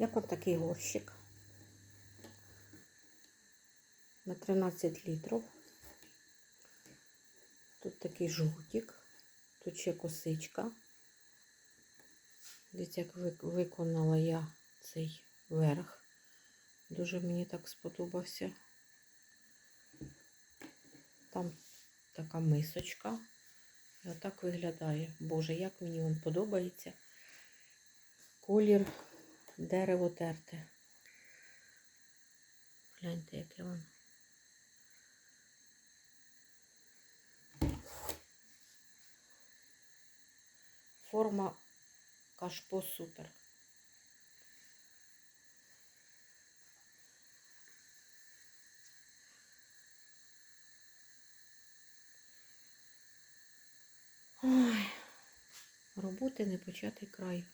Як от такий горщик. На 13 літрів. Тут такий жгутик. Тут ще косичка. Дивіться, як виконала я цей верх. Дуже мені так сподобався. Там така мисочка. І отак виглядає. Боже, як мені він подобається. Колір дерево терте. Гляньте, яке воно. Форма кашпо супер. Ой, роботи не початий край.